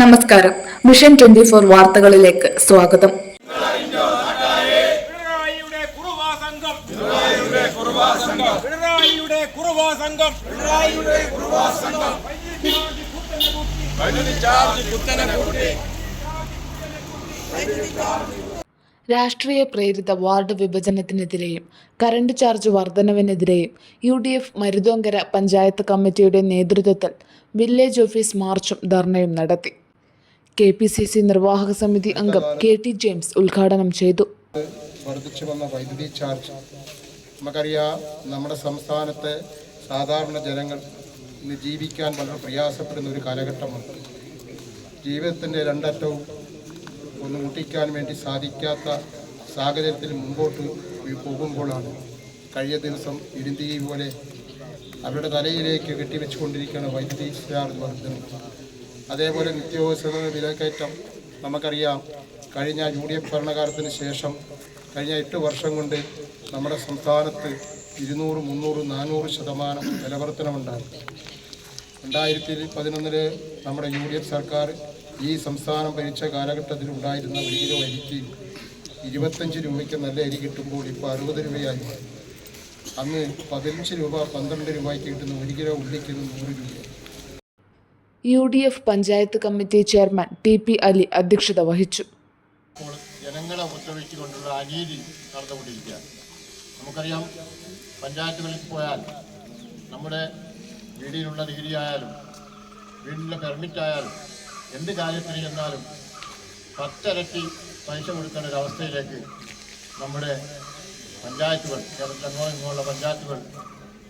നമസ്കാരം. Mission twenty four വാർത്തകളിലേക്ക് സ്വാഗതം. പിണറായിയുടെ കുറുവാ സംഘം പിണറായിയുടെ കുറുവാ സംഘം പിണറായിയുടെ കുറുവാ സംഘം പിണറായിയുടെ കുറുവാ സംഘം വൈദ്യുതി ചാർജ് രാഷ്ട്രീയ പ്രേരിത വാർഡ് വിഭജനത്തിനെതിരെയും current charge വർധനവിനെതിരെയും U D F Maruthonkara panchayat കമ്മിറ്റിയുടെ നേതൃത്വത്തിൽ വില്ലേജ് ഓഫീസ് മാർച്ചും ധർണയും നടത്തി. കെ പി സി സി നിർവാഹക സമിതി അംഗം കെ ടി ജെയിംസ് ഉദ്ഘാടനം ചെയ്തു. വർദ്ധിച്ചു വന്ന വൈദ്യുതി ചാർജ്. നമുക്കറിയാം നമ്മുടെ സംസ്ഥാനത്തെ സാധാരണ ജനങ്ങൾ ഇന്ന് ജീവിക്കാൻ വളരെ പ്രയാസപ്പെടുന്ന ഒരു കാലഘട്ടമാണ് ജീവിതത്തിന്റെ രണ്ടറ്റവും ഒന്ന് മുട്ടിക്കാൻ വേണ്ടി സാധിക്കാത്ത സാഹചര്യത്തിൽ മുമ്പോട്ട് പോകുമ്പോഴാണ് കഴിഞ്ഞ ദിവസം ഇരുന്തി പോലെ അവരുടെ തലയിലേക്ക് കെട്ടിവെച്ചുകൊണ്ടിരിക്കുകയാണ് വൈദ്യുതി ചാർജ് വർധന അതേപോലെ നിത്യോത്സവ വിലക്കയറ്റം നമുക്കറിയാം. കഴിഞ്ഞ യു ഡി എഫ് ഭരണകാലത്തിന് ശേഷം കഴിഞ്ഞ എട്ട് വർഷം കൊണ്ട് നമ്മുടെ സംസ്ഥാനത്ത് ഇരുന്നൂറ് മുന്നൂറ് നാനൂറ് ശതമാനം വിലവർത്തനമുണ്ടായി രണ്ടായിരത്തി പതിനൊന്നിൽ നമ്മുടെ യു ഡി എഫ് സർക്കാർ ഈ സംസ്ഥാനം ഭരിച്ച കാലഘട്ടത്തിൽ ഉണ്ടായിരുന്ന ഒരു കിലോ അരിക്ക് ഇരുപത്തഞ്ച് രൂപയ്ക്ക് നല്ല അരി കിട്ടുമ്പോൾ ഇപ്പോൾ അറുപത് രൂപയായി. അന്ന് പതിനഞ്ച് രൂപ പന്ത്രണ്ട് രൂപയ്ക്ക് കിട്ടുന്ന ഒരു കിലോ ഉള്ളിക്ക് നൂറ് രൂപ U D F panchayat committee chairman T P Ali അധ്യക്ഷത വഹിച്ചു. ജനങ്ങളെ ഉപദ്രവിച്ചുകൊണ്ടുള്ള അനീതി നടന്നുകൊണ്ടിരിക്കുകയാണ്. നമുക്കറിയാം പഞ്ചായത്തുകളിൽ പോയാൽ നമ്മുടെ വീടിനുള്ള ഡിഗ്രി ആയാലും വീടിനുള്ള പെർമിറ്റ് ആയാലും എന്ത് കാര്യത്തിന് ചെന്നാലും പത്തരട്ടി പൈസ കൊടുക്കേണ്ട ഒരു അവസ്ഥയിലേക്ക് നമ്മുടെ പഞ്ചായത്തുകൾ കേരളത്തിലങ്ങോ ഇങ്ങോട്ടുള്ള പഞ്ചായത്തുകൾ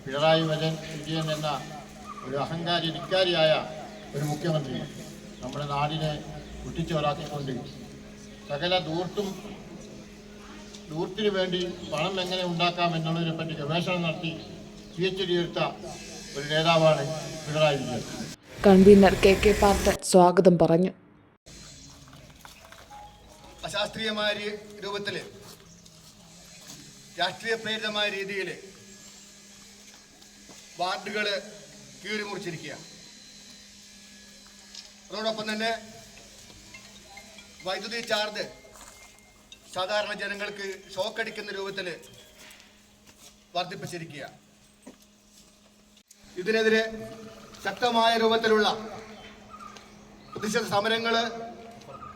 പിണറായി വിജയൻ വിജയൻ എന്ന ഒരു അഹങ്കാരി ധിക്കാരിയായ ഒരു മുഖ്യമന്ത്രി നമ്മുടെ നാടിനെ കുട്ടിച്ചോറാക്കിക്കൊണ്ട് സകല ദൂർത്തും ദൂർത്തിന് വേണ്ടി പണം എങ്ങനെ ഉണ്ടാക്കാം എന്നുള്ളതിനെ പറ്റി ഗവേഷണം നടത്തി പി എച്ച് ഡി എടുത്ത ഒരു നേതാവാണ് Pinarayi Vijayan. Convener K K Parthan സ്വാഗതം പറഞ്ഞു. അശാസ്ത്രീയമായ രൂപത്തിൽ രൂപത്തിൽ രാഷ്ട്രീയ പ്രേരിതമായ രീതിയിൽ വാർഡുകൾ കീറിമുറിച്ചിരിക്കുക അതോടൊപ്പം തന്നെ വൈദ്യുതി ചാർജ് സാധാരണ ജനങ്ങൾക്ക് ഷോക്കടിക്കുന്ന രൂപത്തിൽ വർദ്ധിപ്പിച്ചിരിക്കുക. ഇതിനെതിരെ ശക്തമായ രൂപത്തിലുള്ള പ്രതിഷേധ സമരങ്ങൾ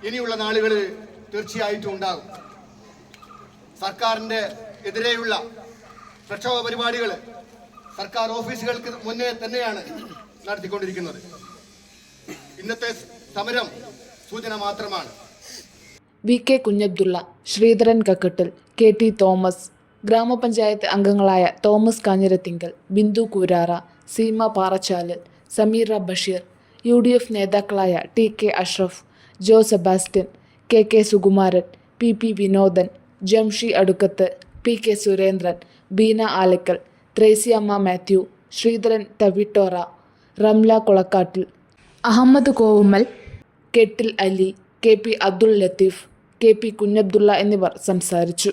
ഇനിയുള്ള നാളുകളിൽ തീർച്ചയായിട്ടും ഉണ്ടാകും. സർക്കാരിന്റെ എതിരെയുള്ള പ്രക്ഷോഭ പരിപാടികൾ സർക്കാർ ഓഫീസുകൾക്ക് മുന്നേ തന്നെയാണ് നടത്തിക്കൊണ്ടിരിക്കുന്നത്. ഇന്നത്തെ സമരം സൂചന മാത്രമാണ്. V K Kunhabdulla Sreedharan Kakkattil K T Thomas ഗ്രാമപഞ്ചായത്ത് അംഗങ്ങളായ Thomas Kanjirathinkal Bindu Koorara Seema Parachal Sameera Basheer U D F നേതാക്കളായ T K Ashraf Jo Sebastian K K Sukumaran P P Vinodan Jamshi Adukkath P K Surendran Beena Alakkal Thresiamma Mathew Sreedharan Thavittora Ramla Kolakkattil Ahammed Kovummal Kettil Ali K P Abdul Latheef K P Kunhabdulla എന്നിവർ സംസാരിച്ചു.